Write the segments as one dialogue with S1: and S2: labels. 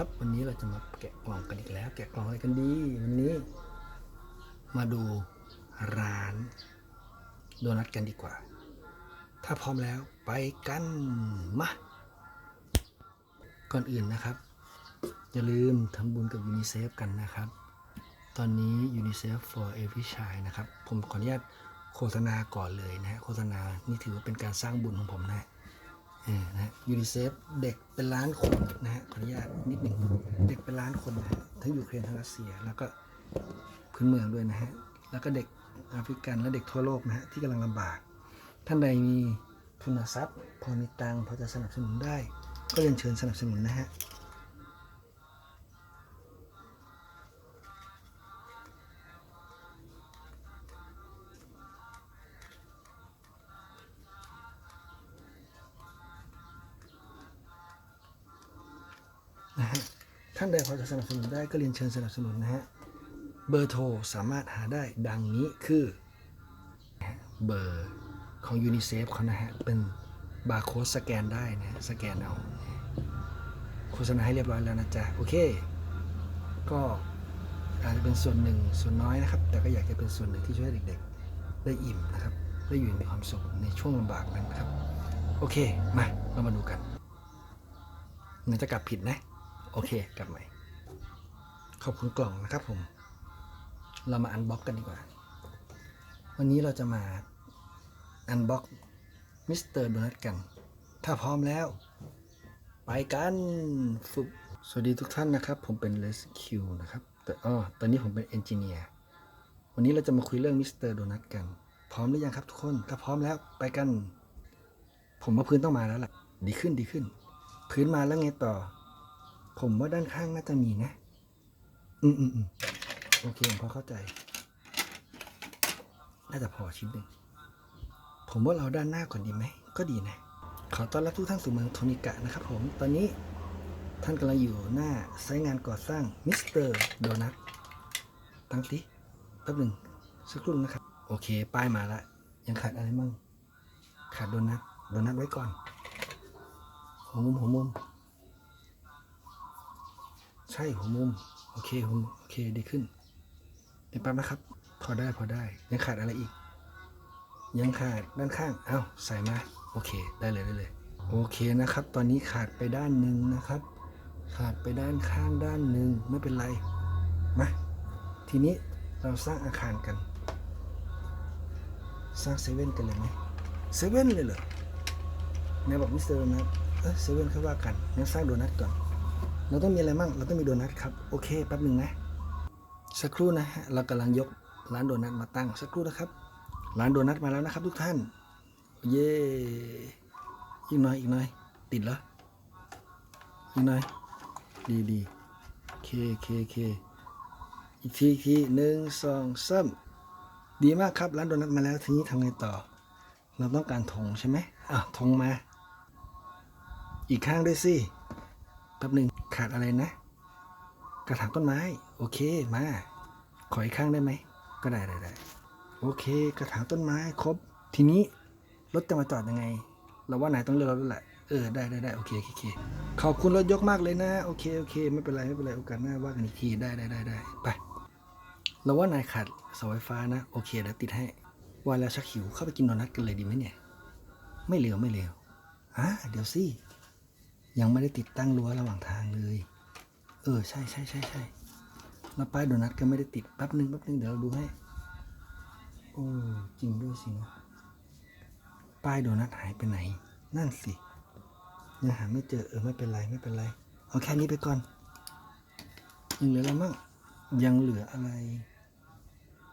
S1: ครับวันนี้เราจะมาแกะกล่องกันอีกแล้ว แกะกล่องอะไรกันดี วันนี้ มาดูร้าน โดนัทกันดีกว่า ถ้าพร้อมแล้วไปกันมาก่อนอื่นนะครับ อย่าลืมทำบุญกับยูนิเซฟกันนะครับ ตอนนี้ UNICEF for Every Child นะครับ ผมขออนุญาตโฆษณาก่อนเลยนะฮะโฆษณานี่ถือว่าเป็นการสร้างบุญของผมนะ นะยูนิเซฟเด็กเป็นล้านคนนะฮะขออนุญาตนิดหนึ่งเด็กเป็นล้านคนนะฮะทั้งยูเครนทั้งรัสเซีย แล้วก็พื้นเมืองด้วยนะฮะแล้วก็เด็กแอฟริกันและเด็กทั่วโลกนะฮะที่กำลังลำบาก ท่านใดมีทุนทรัพย์ พอมีตังพอจะสนับสนุนได้ ก็เรียนเชิญสนับสนุนนะฮะ นะฮะท่านใดพอจะสนับสนุนได้ก็เรียนเชิญสนับสนุนนะฮะเบอร์โทรสามารถหาได้ดังนี้คือเบอร์ของยูนิเซฟเขานะฮะ เป็นบาร์โค้ดสแกนได้นะฮะสแกนเอา โฆษณาให้เรียบร้อยแล้วนะจ๊ะ โอเค ก็อาจจะเป็นส่วนหนึ่งส่วนน้อยนะครับ แต่ก็อยากจะเป็นส่วนหนึ่งที่ช่วยเด็กๆ ได้อิ่มนะครับ ได้อยู่ในความสุขในช่วงลำบากนั้นนะครับ โอเค มา เรามาดูกันมันจะกลับผิดนะ โอเค กลับใหม่ ขอบคุณกล่องนะครับผม เรามาอันบ็อกกันดีกว่า วันนี้เราจะมาอันบ็อกมิสเตอร์โดนัทกัน ถ้าพร้อมแล้ว ไปกันสวัสดีทุกท่านนะครับ ผมเป็นเลสคิวนะครับ แต่อ้อตอนนี้ผมเป็นเอนจิเนียร์วันนี้เราจะมาคุยเรื่องมิสเตอร์โดนัทกัน พร้อมหรือยังครับทุกคน ถ้าพร้อมแล้วไปกัน ผมว่าพื้นต้องมาแล้วล่ะ ดีขึ้นดีขึ้น พื้นมาแล้วไงต่อ ผมว่าด้านข้างน่าจะมีนะ อืมอืมอืมโอเคผมพอเข้าใจ น่าจะพอชิ้นหนึ่ง ผมว่าเราด้านหน้าก่อนดีไหม ก็ดีนะ ขอต้อนรับทุกท่านสู่เมืองโทนิกะนะครับผม ตอนนี้ท่านกำลังอยู่หน้าไซต์งานก่อสร้างมิสเตอร์โดนัทตั้งติแป๊บหนึ่งสักครู่นะครับ โอเค ป้ายมาละ ยังขาดอะไรมั่ง ขาดโดนัท โดนัทไว้ก่อนหัวมุมหัวมุม ใช่หัวมุม โอเคหัวมุมโอเคดีขึ้นเดี๋ยวแป๊บนะครับ พอได้พอได้ ยังขาดอะไรอีก ยังขาดด้านข้าง เอ้าใส่มาโอเค ได้เลยได้เลย โอเคนะครับ ตอนนี้ขาดไปด้านหนึ่งนะครับ ขาดไปด้านข้างด้านหนึ่งไม่เป็นไรมาทีนี้เราสร้างอาคารกัน สร้างเซเว่นกันเลยไหมเซเว่นเลยเหรอไหนบอกมิสเตอร์นัทเออเซเว่นค่อยว่ากันงั้นสร้างโดนัทก่อน เราต้องมีอะไรมั่ง เราต้องมีโดนัทครับ โอเค แป๊บหนึ่งนะ สักครู่นะฮะ เรากำลังยกร้านโดนัทมาตั้ง สักครู่นะครับ ร้านโดนัทมาแล้วนะครับ ทุกท่าน เย้อีกหน่อย อีกหน่อย ติดเหรออีกหน่อย ดีดีเคเคเคอีกทีอีกทีหนึ่งสองสามดีมากครับ ร้านโดนัทมาแล้วทีนี้ทำไงต่อ เราต้องการธงใช่ไหมอะธงมา อีกข้างด้วยสิแป๊บหนึ่ง ขาดอะไรนะ กระถางต้นไม้ โอเคมา ขออีกข้างได้ไหม ก็ได้ได้ไดโอเค กระถางต้นไม้ครบ ทีนี้รถจะมาจอดยังไง เราว่านายต้องเลือกรถแล้วแหละเออได้ได้ได้โอเคโอเคขอบคุณรถยกมากเลยนะโอเคโอเค ไม่เป็นไรไม่เป็นไรโอกาสหน้าว่ากันอีกทีได้ได้ได้ได้ไปเราว่านายขาดเสาไฟฟ้านะ โอเคเดี๋ยวติดให้ว่าแล้วชักหิวเข้าไปกินโดนัทกันเลยดีไหมเนี่ย ไม่เร็วไม่เร็วอะเดี๋ยวสิ ยังไม่ได้ติดตั้งรั้วระหว่างทางเลย เออใช่ใช่ใช่ใช่แล้วป้ายโดนัทก็ไม่ได้ติดแป๊บหนึ่งแป๊บหนึ่งเดี๋ยวเราดูให้ โอ้จริงด้วยสินะป้ายโดนัทหายไปไหน นั่นสิยังหาไม่เจอเออไม่เป็นไรไม่เป็นไร เอาแค่นี้ไปก่อน ยังเหลืออะไรมั่งยังเหลืออะไร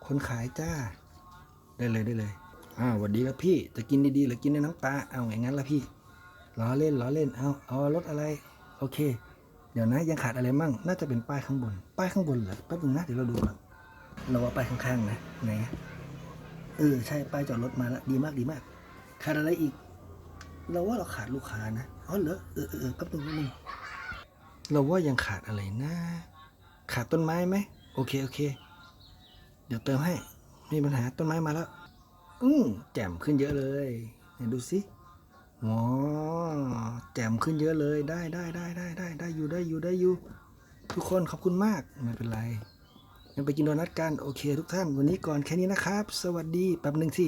S1: คนขายจ้า ได้เลยได้เลยอ้าวสวัสดีครับพี่ จะกินดีๆหรือกินในน้ำปลาเอาอย่างนั้นละพี่ ล้อเล่นล้อเล่นเอาเอารถอะไรโอเค เดี๋ยวนะยังขาดอะไรมั่งน่าจะเป็นป้ายข้างบน ป้ายข้างบนเหรอแป๊บนึงนะเดี๋ยวเราดูก่อนเราว่าป้ายข้างๆนะไหนเออใช่ป้ายจอดรถมาแล้วดีมากดีมาก ขาดอะไรอีก เราว่าเราขาดลูกค้านะอ๋อเหรอเออเออเออแป๊บนึงแป๊บนึงเราว่ายังขาดอะไรนะ ขาดต้นไม้ไหมโอเคโอเค เดี๋ยวเติมให้ไม่มีปัญหาต้นไม้มาแล้ว อืมแจ่มขึ้นเยอะเลยไหนดูสิ อ๋อแจ่มขึ้นเยอะเลยได้ได้ได้ได้ได้ได้อยู่ได้อยู่ได้อยู่ทุกคนขอบคุณมากไม่เป็นไรงั้นไปกินโดนัทกันโอเค ทุกท่าน วันนี้ก่อนแค่นี้นะครับ สวัสดีแป๊บหนึ่งสิ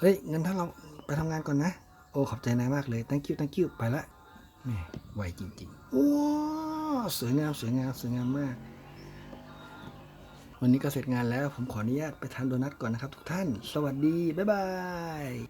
S1: เฮ้ยงั้นถ้าเราไปทำงานก่อนนะ โอ้ขอบใจนายมากเลย thank you thank you ไปละแหม่ไวจริงๆโอ้สวยงามสวยงามสวยงามมากวันนี้ก็เสร็จงานแล้วผมขออนุญาตไปทานโดนัทก่อนนะครับทุกท่าน สวัสดี บ๊ายบาย